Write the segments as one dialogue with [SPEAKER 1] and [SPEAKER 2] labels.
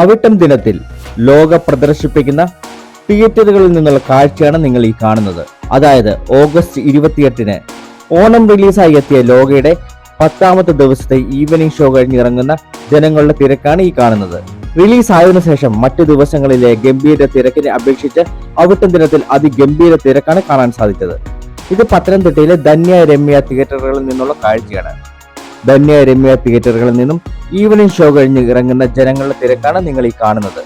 [SPEAKER 1] അവിട്ടം ദിനത്തിൽ ലോക പ്രദർശിപ്പിക്കുന്ന തിയേറ്ററുകളിൽ നിന്നുള്ള കാഴ്ചയാണ് നിങ്ങൾ ഈ കാണുന്നത്. അതായത് ഓഗസ്റ്റ് ഇരുപത്തിയെട്ടിന് ഓണം റിലീസായി എത്തിയ ലോകയുടെ പത്താമത്തെ ദിവസത്തെ ഈവനിങ് ഷോ കഴിഞ്ഞിറങ്ങുന്ന ജനങ്ങളുടെ തിരക്കാണ് ഈ കാണുന്നത്. റിലീസ് ആയതിനു ശേഷം മറ്റു ദിവസങ്ങളിലെ ഗംഭീര തിരക്കിനെ അപേക്ഷിച്ച് അവിട്ടം ദിനത്തിൽ അതിഗംഭീര തിരക്കാണ് കാണാൻ സാധിച്ചത്. ഇത് പത്തനംതിട്ടയിലെ ധന്യ രമ്യ തിയേറ്ററുകളിൽ നിന്നുള്ള കാഴ്ചയാണ്. ധന്യ രമ്യ തിയേറ്ററുകളിൽ നിന്നും ഈവനിംഗ് ഷോ കഴിഞ്ഞ് ഇറങ്ങുന്ന ജനങ്ങളുടെ തിരക്കാണ് നിങ്ങൾ ഈ കാണുന്നത്.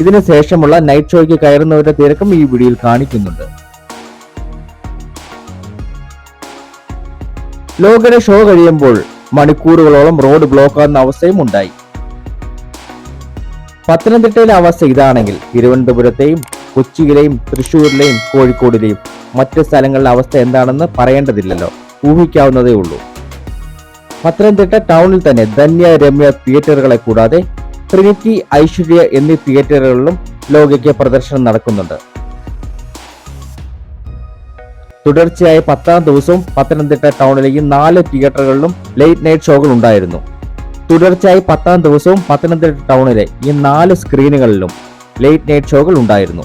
[SPEAKER 1] ഇതിനു ശേഷമുള്ള നൈറ്റ് ഷോയ്ക്ക് കയറുന്നവരുടെ തിരക്കും ഈ വീഡിയോയിൽ കാണിക്കുന്നുണ്ട്. ലോകയുടെ ഷോ കഴിയുമ്പോൾ മണിക്കൂറുകളോളം റോഡ് ബ്ലോക്ക് ആകുന്ന അവസ്ഥയും ഉണ്ടായി. പത്തനംതിട്ടയിലെ അവസ്ഥ ഇതാണെങ്കിൽ തിരുവനന്തപുരത്തെയും കൊച്ചിയിലെയും തൃശൂരിലെയും കോഴിക്കോടിലെയും മറ്റ് സ്ഥലങ്ങളിലെ അവസ്ഥ എന്താണെന്ന് പറയേണ്ടതില്ലല്ലോ. ഊഹിക്കാവുന്നതേ ഉള്ളൂ. പത്തനംതിട്ട ടൗണിൽ തന്നെ ധന്യ രമ്യ തിയേറ്ററുകളെ കൂടാതെ ട്രിനിറ്റി ഐശ്വര്യ എന്നീ തിയേറ്ററുകളിലും ലോകയ്ക്ക് പ്രദർശനം നടക്കുന്നുണ്ട്. തുടർച്ചയായ പത്താം ദിവസവും പത്തനംതിട്ട ടൗണിലെ നാല് തിയേറ്ററുകളിലും ലേറ്റ് നൈറ്റ് ഷോകൾ ഉണ്ടായിരുന്നു. തുടർച്ചയായി പത്താം ദിവസവും പത്തനംതിട്ട ടൗണിലെ ഈ നാല് സ്ക്രീനുകളിലും ലേറ്റ് നൈറ്റ് ഷോകൾ ഉണ്ടായിരുന്നു.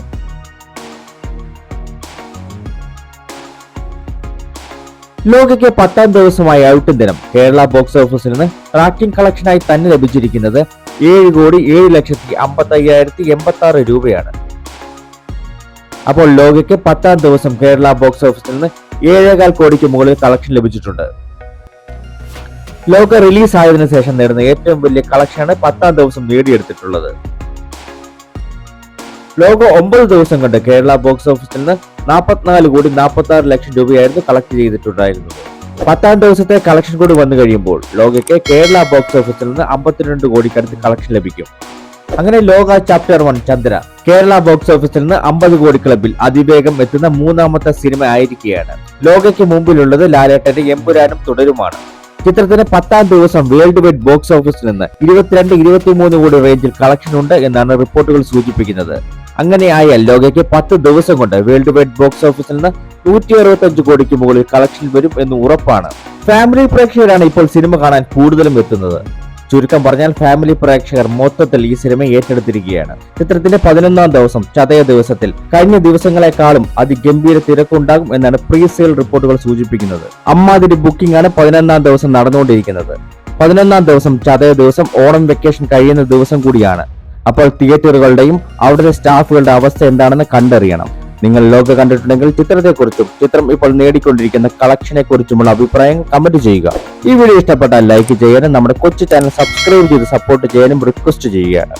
[SPEAKER 1] ലോകയ്ക്ക് പത്താം ദിവസമായ ഔട്ടും ദിനം കേരള ബോക്സ് ഓഫീസിൽ നിന്ന് ട്രാക്കിംഗ് കളക്ഷനായി തന്നെ ലഭിച്ചിരിക്കുന്നത് ഏഴ് കോടി ഏഴ് ലക്ഷത്തി അമ്പത്തി അയ്യായിരത്തി എൺപത്തി ആറ് രൂപയാണ്. അപ്പോൾ ലോകയ്ക്ക് പത്താം ദിവസം കേരള ബോക്സ് ഓഫീസിൽ നിന്ന് ഏഴേകാൽ കോടിക്ക് മുകളിൽ കളക്ഷൻ ലഭിച്ചിട്ടുണ്ട്. ലോക റിലീസ് ആയതിനു ശേഷം നേടുന്ന ഏറ്റവും വലിയ കളക്ഷനാണ് പത്താം ദിവസം നേടിയെടുത്തിട്ടുള്ളത്. ലോക ഒമ്പത് ദിവസം കൊണ്ട് കേരള ബോക്സ് ഓഫീസിൽ നിന്ന് നാൽപ്പത്തിനാല് കോടി നാൽപ്പത്തി ആറ് ലക്ഷം രൂപയായിരുന്നു കളക്ട് ചെയ്തിട്ടുണ്ടായിരുന്നത്. പത്താം ദിവസത്തെ കളക്ഷൻ കൂടി വന്നു കഴിയുമ്പോൾ ലോകയ്ക്ക് കേരള ബോക്സ് ഓഫീസിൽ നിന്ന് അമ്പത്തിരണ്ട് കോടിക്കടുത്ത് കളക്ഷൻ ലഭിക്കും. അങ്ങനെ Lokah chapter one Chandra Kerala box ഓഫീസിൽ നിന്ന് അമ്പത് കോടി ക്ലബിൽ അതിവേഗം എത്തുന്ന മൂന്നാമത്തെ സിനിമ ആയിരിക്കുകയാണ്. ലോകയ്ക്ക് മുമ്പിലുള്ളത് ലാലേട്ടന്റെ എമ്പുരാനും തുടരുമാണ്. ചിത്രത്തിന് പത്താം ദിവസം വേൾഡ് വൈഡ് ബോക്സ് ഓഫീസിൽ നിന്ന് ഇരുപത്തിരണ്ട് ഇരുപത്തിമൂന്ന് കോടി റേഞ്ചിൽ കളക്ഷൻ ഉണ്ട് എന്നാണ് റിപ്പോർട്ടുകൾ സൂചിപ്പിക്കുന്നത്. അങ്ങനെ ആയാൽ ലോകയ്ക്ക് പത്ത് ദിവസം കൊണ്ട് വേൾഡ് വൈഡ് ബോക്സ് ഓഫീസിൽ നിന്ന് നൂറ്റി അറുപത്തി അഞ്ച് കോടിക്ക് മുകളിൽ കളക്ഷൻ വരും എന്ന് ഉറപ്പാണ്. ഫാമിലി പ്രേക്ഷകരാണ് ഇപ്പോൾ സിനിമ കാണാൻ കൂടുതലും എത്തുന്നത്. ചുരുക്കം പറഞ്ഞാൽ ഫാമിലി പ്രേക്ഷകർ മൊത്തത്തിൽ ഈ സിനിമ ഏറ്റെടുത്തിരിക്കുകയാണ്. ചിത്രത്തിന്റെ പതിനൊന്നാം ദിവസം ചതയ ദിവസത്തിൽ കഴിഞ്ഞ ദിവസങ്ങളെക്കാളും അതിഗംഭീര തിരക്കുണ്ടാകും എന്നാണ് പ്രീ സെയിൽ റിപ്പോർട്ടുകൾ സൂചിപ്പിക്കുന്നത്. അമ്മാതിരി ബുക്കിംഗ് ആണ് പതിനൊന്നാം ദിവസം നടന്നുകൊണ്ടിരിക്കുന്നത്. പതിനൊന്നാം ദിവസം ചതയ ദിവസം ഓണം വെക്കേഷൻ കഴിയുന്ന ദിവസം കൂടിയാണ്. അപ്പോൾ തിയേറ്ററുകളുടെയും അവിടുത്തെ സ്റ്റാഫുകളുടെ അവസ്ഥ എന്താണെന്ന് കണ്ടറിയണം. നിങ്ങൾ ലോക കണ്ടിട്ടുണ്ടെങ്കിൽ ചിത്രത്തെക്കുറിച്ചും ചിത്രം ഇപ്പോൾ നേടിക്കൊണ്ടിരിക്കുന്ന കളക്ഷനെ കുറിച്ചുമുള്ള അഭിപ്രായം കമന്റ് ചെയ്യുക. ഈ വീഡിയോ ഇഷ്ടപ്പെട്ടാൽ ലൈക്ക് ചെയ്യാനും നമ്മുടെ കൊച്ചു ചാനൽ സബ്സ്ക്രൈബ് ചെയ്ത് സപ്പോർട്ട് ചെയ്യാനും റിക്വസ്റ്റ് ചെയ്യുകയാണ്.